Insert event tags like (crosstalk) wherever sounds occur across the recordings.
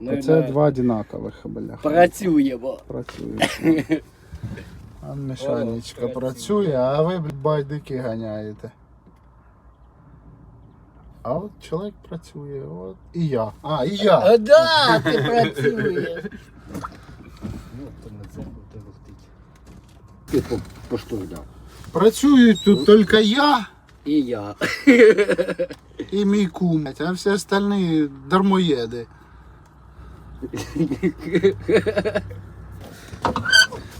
Ну, Це на- два одинакових бляха. Працюємо. Працює. (laughs) А мішанечка О, працює, а ви блядь, байдики ганяєте. А от чоловік працює, от і я. А, і я. А, да, ти працюєш. Ну, то на це буде летить. Ти по, по що дав? Працюють тут тільки я І я. і мій кум, а всі остальні дармоєди.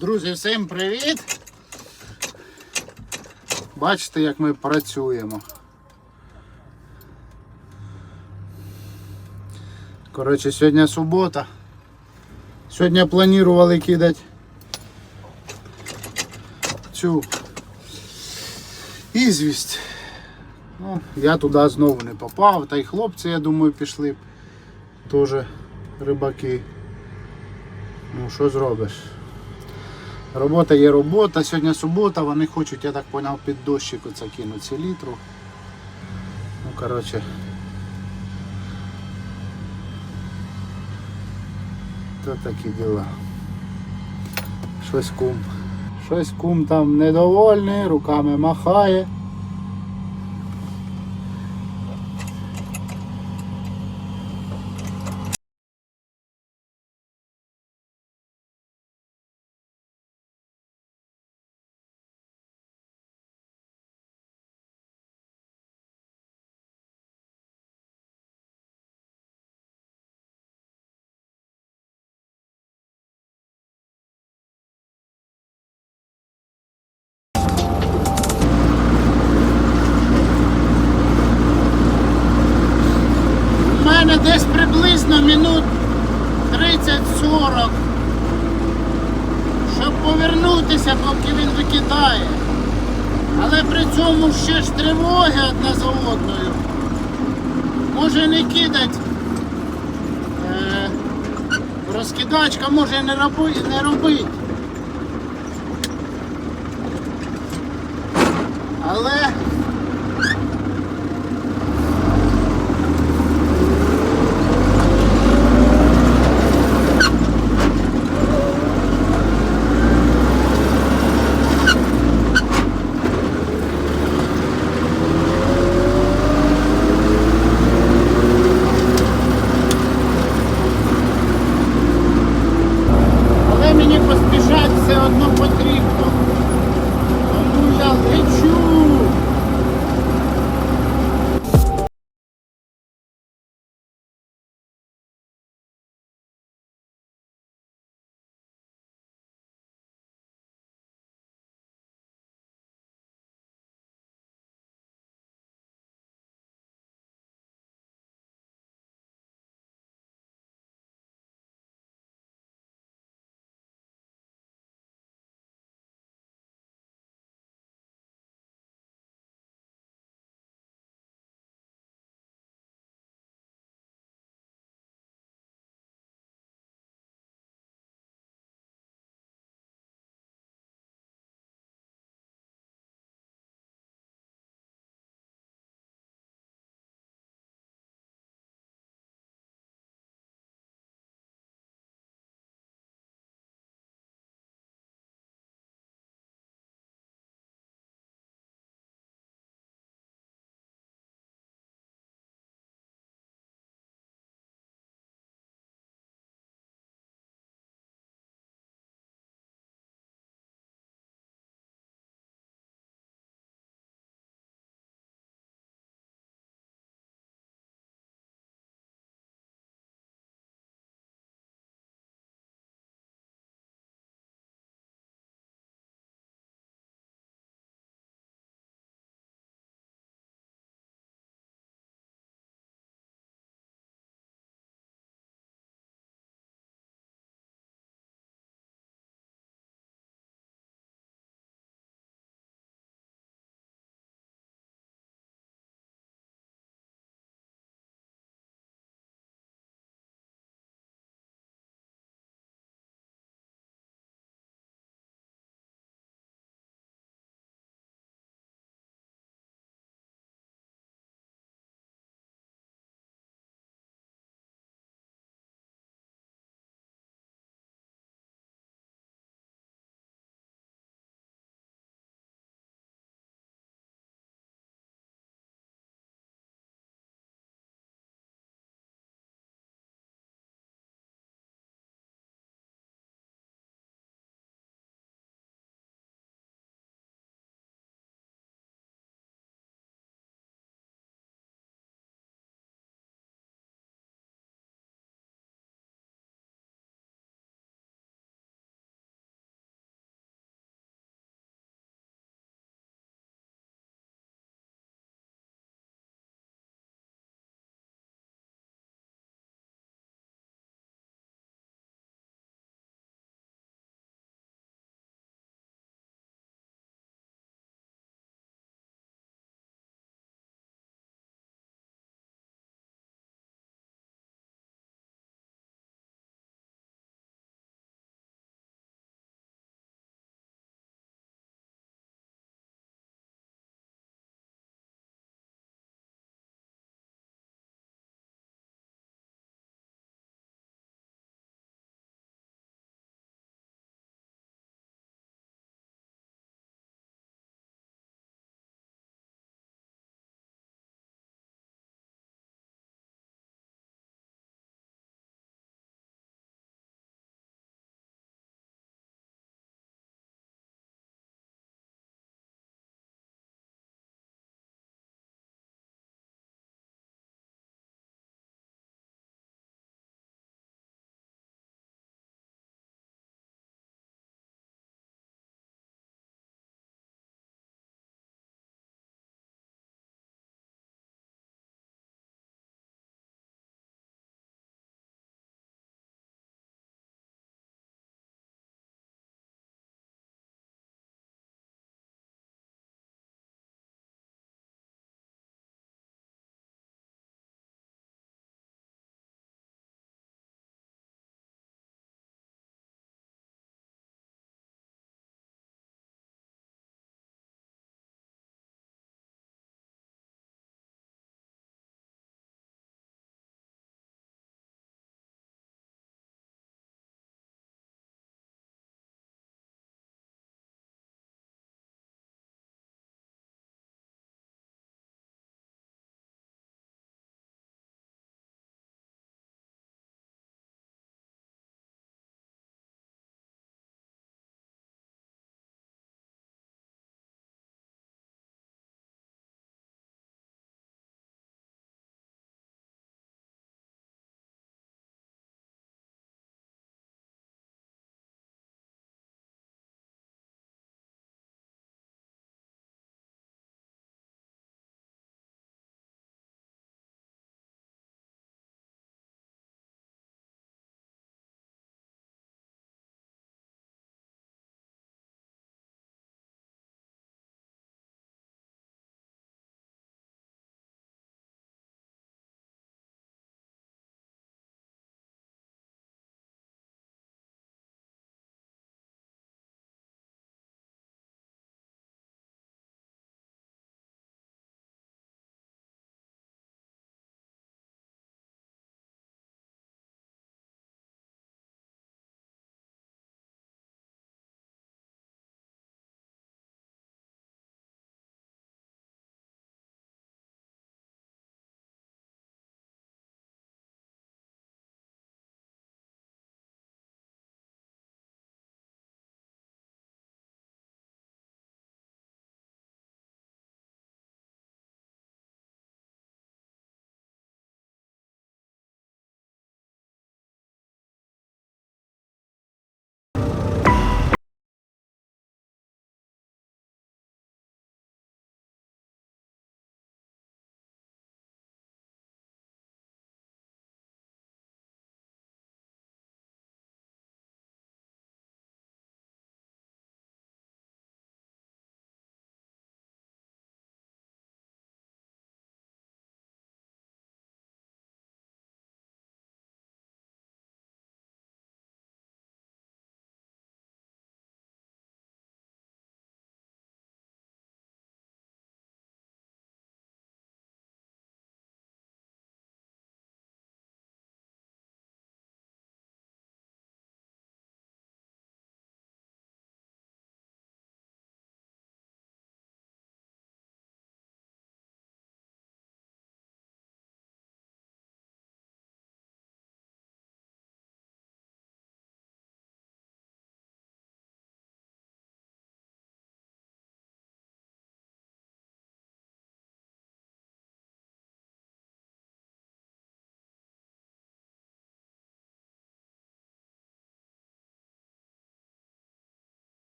Друзі, всім привіт! Бачите, як ми працюємо. Коротше, сьогодні субота. Сьогодні планували кидати цю ізвість. Ну, я туди знову не попав, та й хлопці, я думаю, пішли б теж рибаки. Ну, що зробиш? Робота є робота, сьогодні субота, вони хочуть, я так зрозумів, під дощик оце кинуть селітру. Ну, коротше. То такі діла. Щось кум. Щось кум там недовольний, руками махає. 30-40, щоб повернутися, поки він викидає. Але при цьому ще ж тривоги одна за одною. Може не кидать. Е, розкидачка може не, роби, не робити. Але Але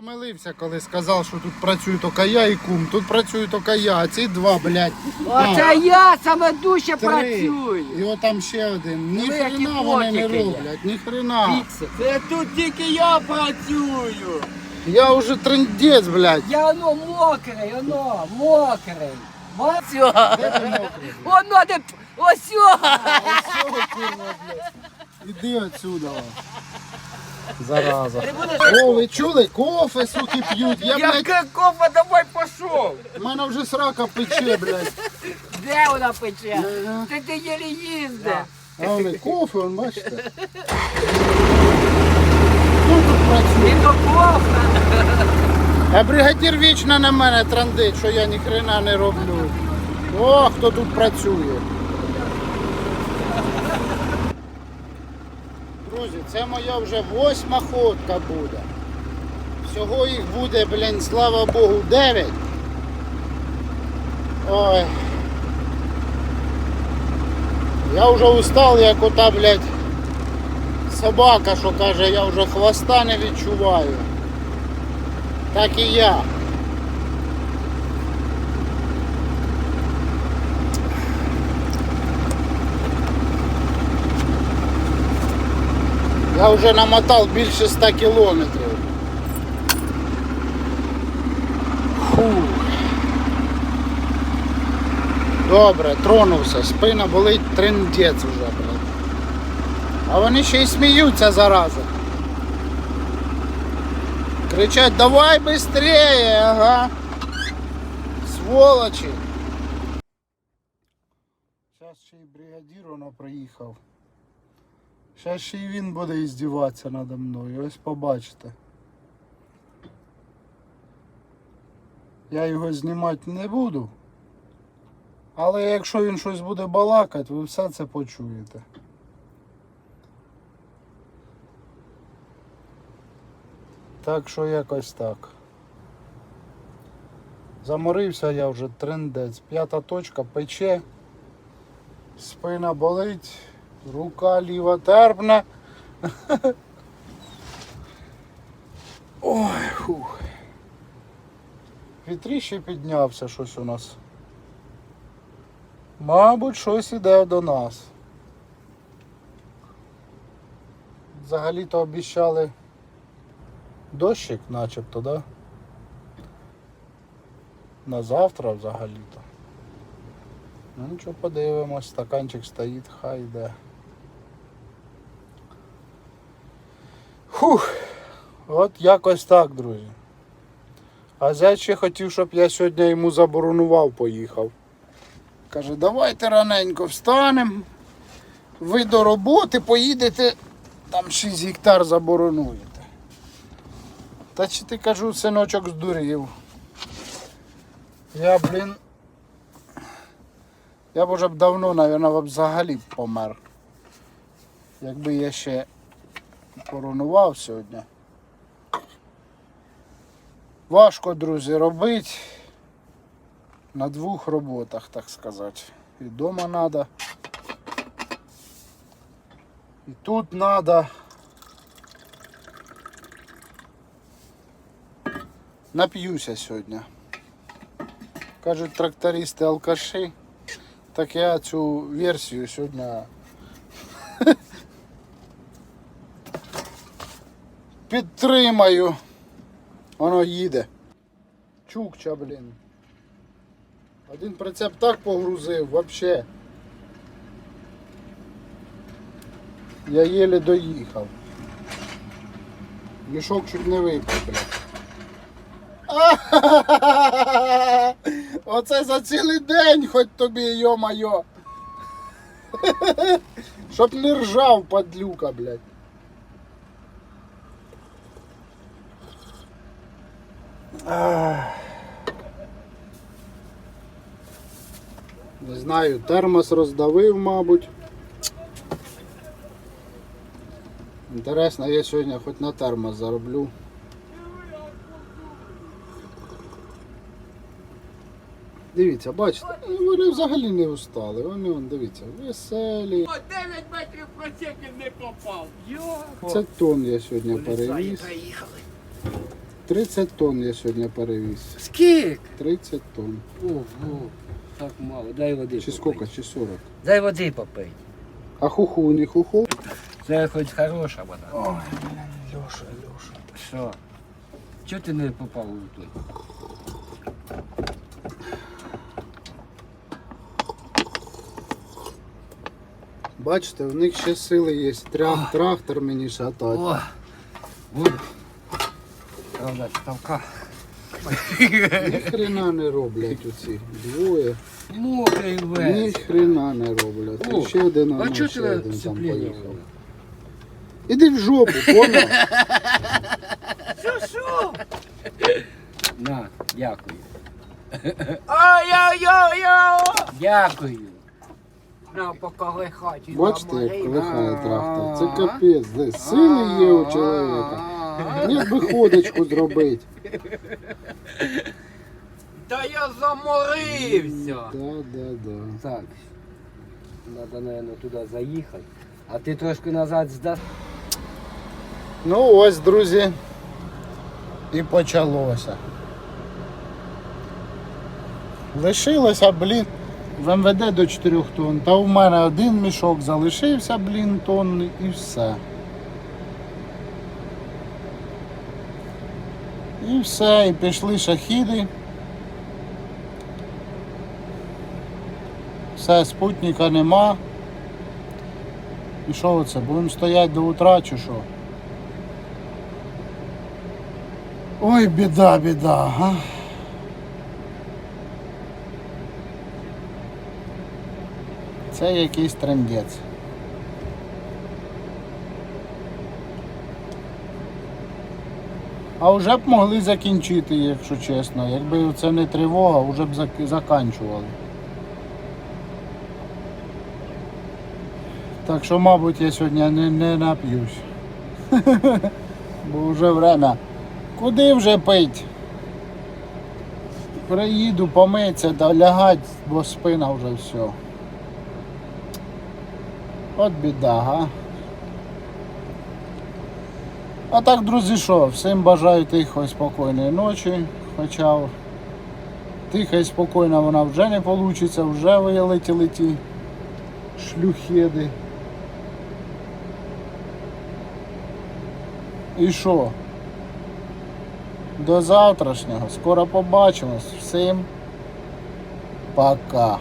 помилився, коли сказав, що тут працює тільки я і кум. Тут працює тільки я, а ці два, блядь. Оце я саме дужче Три. працюю. І от там ще один. Ні Диви, які хрена вони не котики є. роблять, ні хрена. Це тут тільки я працюю. Я вже трендець, блядь. Я воно мокрий, воно мокрий. Бачу? Де? Воно де ось. о! Іди отсюда. Зараза. О, ви чули? Кофе, суки, п'ють. Я, блядь, Яке кофе, давай пішов. в мене вже срака пече, блядь. Де вона пече? Ага. Ти ти єлі їздиш. А вони кофе, вон, бачите? Хто тут працює? Він до кофе. А бригадір вічно на мене трандить, що я ні хрена не роблю. О, хто тут працює. Друзі, це моя вже восьма ходка буде. Всього їх буде, блін, слава Богу, дев'ять. Ой. Я вже устал, як ота, блядь, собака, що каже, я вже хвоста не відчуваю. Так і я. Я вже намотав більше 100 кілометрів. Фу. Добре, тронувся, спина болить триндець вже, блядь. А вони ще й сміються зарази. Кричать, давай быстрее, ага. Сволочі. Зараз ще й бригадір воно приїхав. Зараз ще й він буде іздіватися надо мною. Ось побачите. Я його знімати не буду. Але якщо він щось буде балакати, ви все це почуєте. Так що якось так. Заморився я вже трендець. П'ята точка пече, спина болить, рука ліва терпне. Ой, фух. Вітріще піднявся щось у нас. Мабуть, щось іде до нас. Взагалі-то обіщали дощик начебто, да? На завтра взагалі-то. Ну нічого подивимось, стаканчик стоїть, хай йде. Фух, от якось так, друзі. А зять ще хотів, щоб я сьогодні йому заборонував, поїхав. Каже, давайте раненько встанемо. Ви до роботи поїдете, там 6 гектар заборонуєте. Та чи ти кажу, синочок здурів. Я, блін. Я б уже давно, мабуть, взагалі помер. Якби я ще коронував сьогодні. Важко, друзі, робити на двох роботах, так сказати. І вдома треба. І тут треба. Нап'юся сьогодні. Кажуть трактористи алкаші. Так я цю версію сьогодні. Підтримаю. Воно їде. Чукча, блін. Один прицеп так погрузив, вообще. Я єле доїхав. Мішок чуть не випав, блядь. (laughs) Оце за цілий день хоч тобі, йо-майо. (laughs) Щоб не ржав, падлюка, блядь. Не знаю, термос роздавив, мабуть. Інтересно, я сьогодні хоч на термос зароблю. Дивіться, бачите, вони взагалі не устали. Вони, вон, дивіться, веселі. 9 метрів просеки не попав. 30 тонн я сьогодні перевіз. Приїхали. 30 тонн я сьогодні перевіз. Скільки? 30 тонн. Ого, так мало. Дай води Чи попить. скільки? Чи 40? Дай води попий. А хуху не хуху? Це хоч хороша вода. Ой, Льоша, Льоша. Що? Чого ти не попав у той? Бачите, в них ще сили є. Трак, трактор мені шатать. О! Вон. Правда, ставка. Ні хрена не роблять оці. Двоє. Мокрий Ні весь. хрена не роблять. О, ще один, А воно, чого ще ти один там сцепління? поїхав. Іди в жопу, понял? Що? На, дякую. Ой-ой-ой-ой! Дякую. На, поки хаті. Бачите, як колихає трактор. Це капець, де сили є у чоловіка. Міг би ходочку зробити. Та я заморився. Да, да, да. Так. Надо, наверное, туди заїхати. А ти трошки назад здаш. Ну ось, друзі, і почалося. Лишилося, блін, в МВД до 4 тонн. Та в мене один мішок залишився, блін, тонни і все. І все, і пішли шахіди. Все, спутника нема. І що це? Будемо стояти до утра чи що? Ой, біда, біда, а. Це якийсь трендець. А вже б могли закінчити, якщо чесно. Якби це не тривога, вже б зак- заканчували. Так що, мабуть, я сьогодні не, не нап'юсь. (laughs) Бо вже время. Куди вже пить? Приїду помитися та лягать, бо спина вже все. От біда, га. А так, друзі, що, всім бажаю тихої, спокійної ночі. Хоча тиха і спокійна вона вже не вийде, вже вилетіли ті шлюхеди. І що? До завтрашнього. Скоро побачимось. Всім пока.